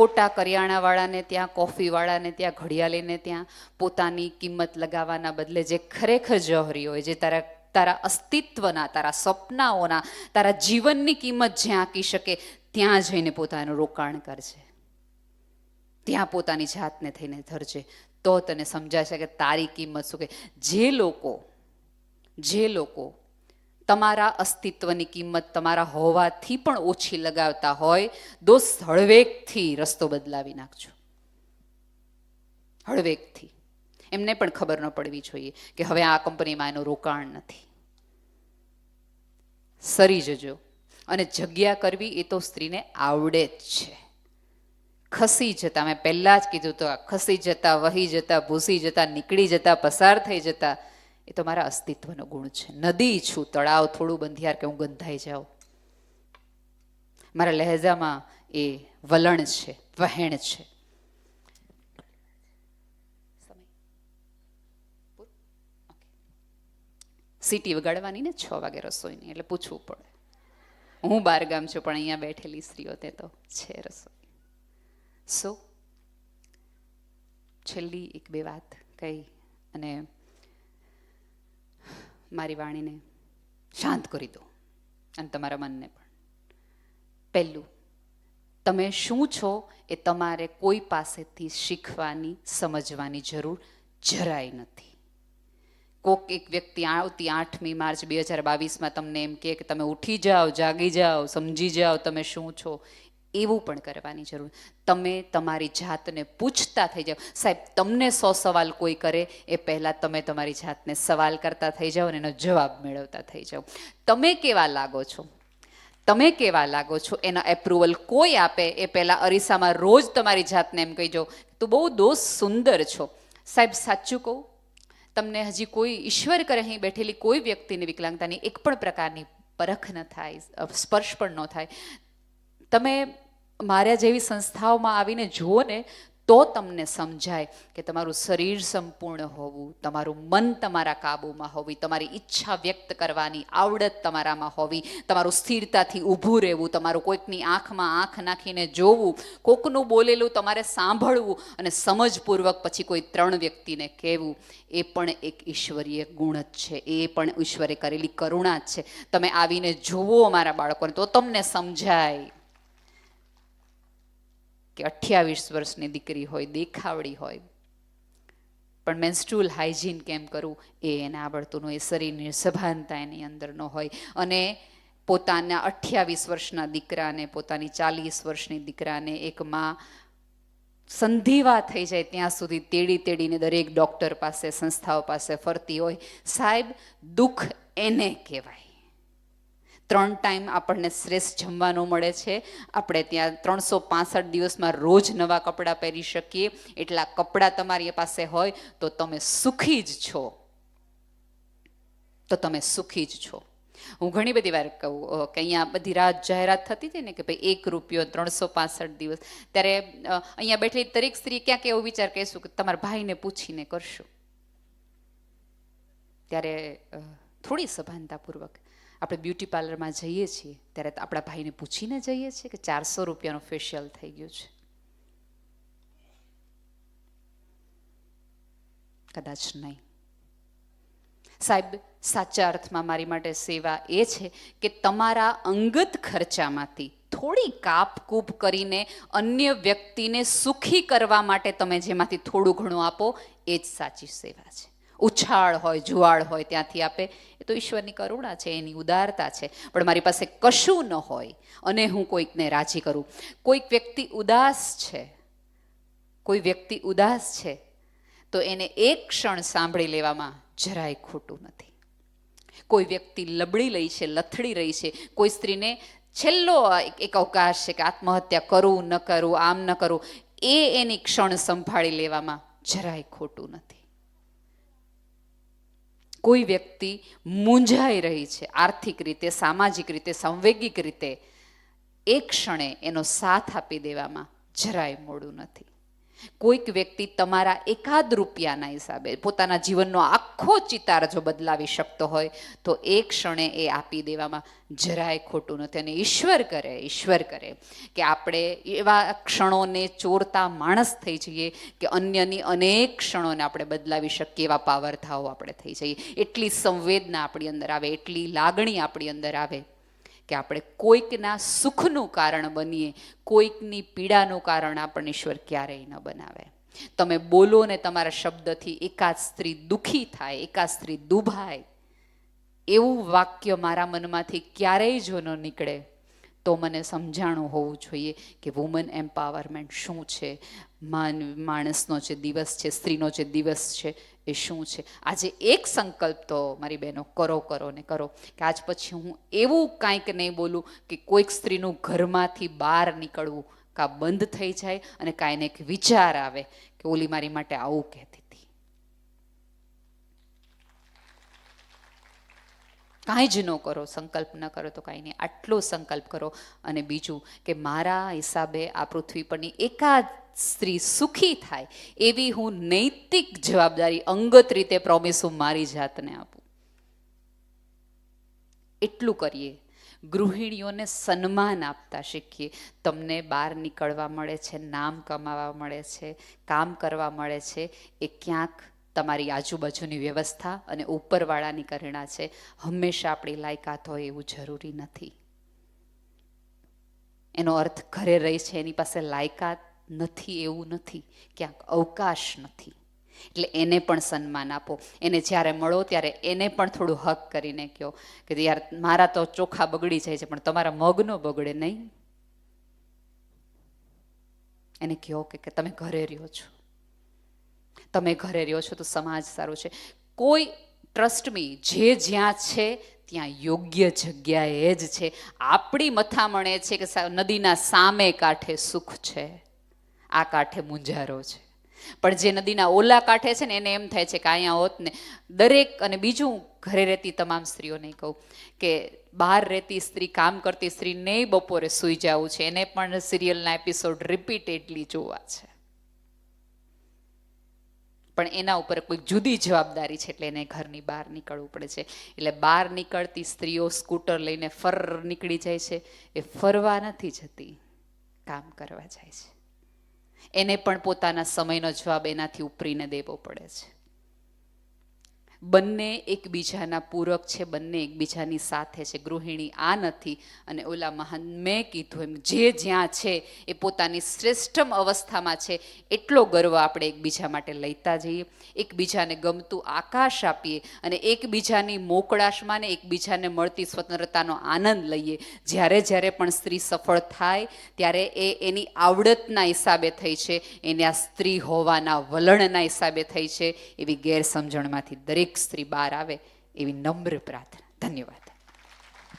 ખોટા કરિયાણાવાળાને ત્યાં, કોફીવાળાને ત્યાં, ઘડિયાળીને ત્યાં પોતાની કિંમત લગાવવાના બદલે જે ખરેખર જહરી હોય, જે તારા તારા અસ્તિત્વના, તારા સપનાઓના, તારા જીવનની કિંમત જ્યાં આંકી શકે, ત્યાં જઈને પોતાનું રોકાણ કરજે. ત્યાં પોતાની જાતને થઈને ધરજે. તો તને સમજાશે કે તારી કિંમત શું કે? જે લોકો જે લોકો તમારા અસ્તિત્વની કિંમત તમારા હોવાથી પણ ઓછી લગાવતા હોય દોસ્ત હળવેકથી રસ્તો બદલાવી નાખજો. હળવેકથી. એમને પણ ખબર ન પડવી જોઈએ કે હવે આ કંપનીમાં એનું રોકાણ નથી. સરી જજો. અને જગ્યા કરવી એ તો સ્ત્રીને આવડે જ છે. ખસી જતા, મેં પહેલાં જ કીધું તો ખસી જતા, વહી જતા, ભૂસી જતા, નીકળી જતા, પસાર થઈ જતા એ તો મારા અસ્તિત્વનો ગુણ છે. નદી છું, તળાવ થોડું બંધિયાર કે હું ગંધાઈ જાઉં. મારા લહેજામાં એ વલણ છે, વહેણ છે. સીટી વગાડવાની ને છ વાગે રસોઈની, એટલે પૂછવું પડે. હું બાર ગામ છું, પણ અહીંયા બેઠેલી સ્ત્રીઓ તે તો છે રસોઈ. સો છેલ્લી એક બે વાત કહી અને મારી વાણીને શાંત કરી દો અને તમારા મનને પણ. પહેલું, તમે શું છો એ તમારે કોઈ પાસેથી શીખવાની, સમજવાની જરૂર જરાય નથી. કોક એક વ્યક્તિ આવતી આઠમી માર્ચ બે હજાર બાવીસમાં તમને એમ કે તમે ઉઠી જાઓ, જાગી જાઓ, સમજી જાઓ તમે શું છો. એવું પણ કરવાની જરૂર. તમે તમારી જાતને પૂછતા થઈ જાઓ. સાહેબ, તમને સો સવાલ કોઈ કરે, એ પહેલાં તમે તમારી જાતને સવાલ કરતા થઈ જાઓ અને એનો જવાબ મેળવતા થઈ જાઓ. તમે કેવા લાગો છો? તમે કેવા લાગો છો? એના એપ્રુવલ કોઈ આપે, એ પહેલાં અરીસામાં રોજ તમારી જાતને એમ કહી જાઓ, તું બહુ દોસ્ત સુંદર છો. સાહેબ, સાચું કહું? તમને હજી કોઈ ઈશ્વર કરે અહીં બેઠેલી કોઈ વ્યક્તિની વિકલાંગતાની એક પણ પ્રકારની પરખ ન થાય સ્પર્શ પણ ન થાય. તમે મારા જેવી સંસ્થાઓમાં આવીને જુઓ ને તો તમને સમજાય કે તમારું શરીર સંપૂર્ણ હોવું, તમારું મન તમારા કાબૂમાં હોવી, તમારી ઈચ્છા વ્યક્ત કરવાની આવડત તમારામાં હોવી, તમારું સ્થિરતાથી ઊભું રહેવું, તમારું કોઈકની આંખમાં આંખ નાખીને જોવું, કોકનું બોલેલું તમારે સાંભળવું અને સમજપૂર્વક પછી કોઈ ત્રણ વ્યક્તિને કહેવું, એ પણ એક ઈશ્વરીય ગુણ જ છે, એ પણ ઈશ્વરે કરેલી કરુણા જ છે. તમે આવીને જુઓ અમારા બાળકોને, તો તમને સમજાય. કે અઠ્યાવીસ વર્ષની દીકરી હોય, દેખાવડી હોય. પણ મેન્સ્ટ્રુઅલ હાઇજીન કેમ કરવું એ એને આવડતું ન એ શરીરની સભાનતા એની અંદર ન હોય. અને પોતાના અઠ્યાવીસ વર્ષના દીકરાને, પોતાની ચાલીસ વર્ષની દીકરાને એક માં સંધિવા થઈ જાય ત્યાં સુધી તેડી તેડીને દરેક ડૉક્ટર પાસે, સંસ્થાઓ પાસે ફરતી હોય. સાહેબ, દુઃખ એને કહેવાય. ત્રણ ટાઈમ આપણને શ્રેષ્ઠ જમવાનું મળે છે. આપણે ત્યાં ત્રણસો પાસઠ દિવસમાં રોજ નવા કપડાં પહેરી શકીએ. એટલા કપડાં તમારી પાસે હોય તો તમે સુખી જ છો. તો તમે સુખી જ છો. હું ઘણી બધી વાર કહું કે અહીંયા બધી રાત જાહેરાત થતી હતી ને કે ભાઈ એક રૂપિયો ત્રણસો પાસઠ દિવસ. ત્યારે અહીંયા બેઠેલી દરેક સ્ત્રી ક્યાંક એવો વિચાર કહીશું કે તમારા ભાઈને પૂછીને કરશું. ત્યારે થોડી સભાનતાપૂર્વક આપણે બ્યુટી પાર્લરમાં જઈએ છીએ, ત્યારે આપણા ભાઈને પૂછીને જઈએ છીએ કે ચારસો રૂપિયાનું ફેશિયલ થઈ ગયું છે. કદાચ નહીં. સાહેબ, સાચા અર્થમાં મારી માટે સેવા એ છે કે તમારા અંગત ખર્ચામાંથી થોડી કાપકૂપ કરીને અન્ય વ્યક્તિને સુખી કરવા માટે તમે જેમાંથી થોડું ઘણું આપો, એ જ સાચી સેવા છે. ઉછાળ હોય, જુવાળ હોય ત્યાંથી આપે. એ તો ઈશ્વરની કરુણા છે, એની ઉદારતા છે. પણ મારી પાસે કશું ન હોય અને હું કોઈકને રાજી કરું. કોઈક વ્યક્તિ ઉદાસ છે, કોઈ વ્યક્તિ ઉદાસ છે, તો એને એક ક્ષણ સાંભળી લેવામાં જરાય ખોટું નથી. કોઈ વ્યક્તિ લબડી રહી છે, લથડી રહી છે, કોઈ સ્ત્રીને છેલ્લો એક અવકાશ છે કે આત્મહત્યા કરું, ન કરું, આમ ન કરું, એ એની ક્ષણ સંભાળી લેવામાં જરાય ખોટું નથી. કોઈ વ્યક્તિ મૂંઝાઈ રહી છે, આર્થિક રીતે, સામાજિક રીતે, સંવેગિક રીતે એક ક્ષણે એનો સાથ આપી દેવામાં જરાય મોડું નથી. કોઈક વ્યક્તિ તમારા એકાદ રૂપિયાના હિસાબે પોતાના જીવનનો આખો ચિતાર જો બદલાવી શકતો હોય, તો એ ક્ષણે એ આપી દેવામાં જરાય ખોટું નથી. અને ઈશ્વર કરે ઈશ્વર કરે કે આપણે એવા ક્ષણોને ચોરતા માણસ થઈ જઈએ કે અન્યની અનેક ક્ષણોને આપણે બદલાવી શકીએ, એવા પાવરથાઓ આપણે થઈ જઈએ. એટલી સંવેદના આપણી અંદર આવે, એટલી લાગણી આપણી અંદર આવે. કે આપણે કોઈકના સુખનું કારણ બનીએ, કોઈકની પીડાનું કારણ આપણને ઈશ્વર ક્યારેય ન બનાવે. તમે બોલો ને તમારા શબ્દથી એકાદ સ્ત્રી દુઃખી થાય, એકાદ સ્ત્રી દુભાય. એવું વાક્ય મારા મનમાંથી ક્યારેય જો ન નીકળે. તો મને સમજાણું હોવું જોઈએ કે વુમન એમ્પાવરમેન્ટ શું છે? માન, માણસનો જે દિવસ છે, સ્ત્રીનો જે દિવસ છે, એ શું છે? આજે એક સંકલ્પ તો મારી બહેનો, કરો કરો ને કરો. કે આજ પછી હું એવું કાંઈક નહીં બોલું કે કોઈક સ્ત્રીનું ઘરમાંથી બહાર નીકળવું કાં બંધ થઈ જાય અને કાંઈને એક વિચાર આવે કે ઓલી મારી માટે આવું કહેતી હતી કાંઈ જ ન કરો, સંકલ્પ ન કરો, તો કાંઈ નહીં. આટલો સંકલ્પ કરો. અને બીજું કે મારા હિસાબે આ પૃથ્વી પરની એકાદ સ્ત્રી સુખી થાય, એવી હું નૈતિક જવાબદારી અંગત રીતે પ્રોમિસ હું મારી જાતને આપું. એટલું કરીએ. ગૃહિણીઓને સન્માન આપતા શીખીએ. તમને બહાર નીકળવા મળે છે, નામ કમાવા મળે છે, કામ કરવા મળે છે, એ ક્યાંક તમારી આજુબાજુની વ્યવસ્થા અને ઉપરવાળાની કરુણા છે, હંમેશા આપણી લાયકાત હોય એવું જરૂરી નથી. એનો અર્થ ઘરે રહી છે, એની પાસે લાયકાત નથી એવું નથી, ક્યાંક અવકાશ નથી. એટલે એને પણ સન્માન આપો. એને જ્યારે મળો ત્યારે એને પણ થોડું હક કરીને કહો કે યાર, મારા તો ચોખા બગડી જાય છે, પણ તમારા મગનો બગડે નહીં. એને કહો કે તમે ઘરે રહ્યો છો. તમે ઘરે રહ્યો છો તો સમાજ સારો છે. કોઈ ટ્રસ્ટ મી જે જ્યાં છે ત્યાં યોગ્ય જગ્યાએ જ છે. આપણી મથામણે છે કે નદીના સામે કાંઠે સુખ છે. આ કાંઠે મુંજારો છે. પણ જે નદીના ઓલા કાંઠે છે ને એને એમ થાય છે કે અહીંયા હોત ને, દરેક અને બીજું ઘરે રહેતી તમામ સ્ત્રીઓને કહું કે બહાર રહેતી સ્ત્રી, કામ કરતી સ્ત્રીને બપોરે સૂઈ જવું છે. એને પણ સિરિયલના એપિસોડ રિપીટેડલી જોવા છે. પણ એના ઉપર કોઈ જુદી જવાબદારી છે એટલે એને ઘરની બહાર નીકળવું પડે છે. એટલે બહાર નીકળતી સ્ત્રીઓ સ્કૂટર લઈને ફર નીકળી જાય છે. એ ફરવા નથી જતી, કામ કરવા જાય છે. એને પણ પોતાના સમયનો જવાબ એનાથી ઉપરીને દેવો પડે છે. બંને એકબીજાના પૂરક છે, બંને એકબીજાની સાથે છે. ગૃહિણી આ નથી અને ઓલા મહાન મેં કીધું એમ જે જ્યાં છે એ પોતાની શ્રેષ્ઠમ અવસ્થામાં છે, એટલો ગર્વ આપણે એકબીજા માટે લઈતા જઈએ. એકબીજાને ગમતું આકાશ આપીએ અને એકબીજાની મોકળાશમાં ને એકબીજાને મળતી સ્વતંત્રતાનો આનંદ લઈએ. જ્યારે જ્યારે પણ સ્ત્રી સફળ થાય, ત્યારે એ એની આવડતના હિસાબે થઈ છે. એને આ સ્ત્રી હોવાના વલણના હિસાબે થઈ છે. એવી ગેરસમજણમાંથી દરેક સ્ત્રી બહાર આવે એવી નમ્ર પ્રાર્થના ધન્યવાદ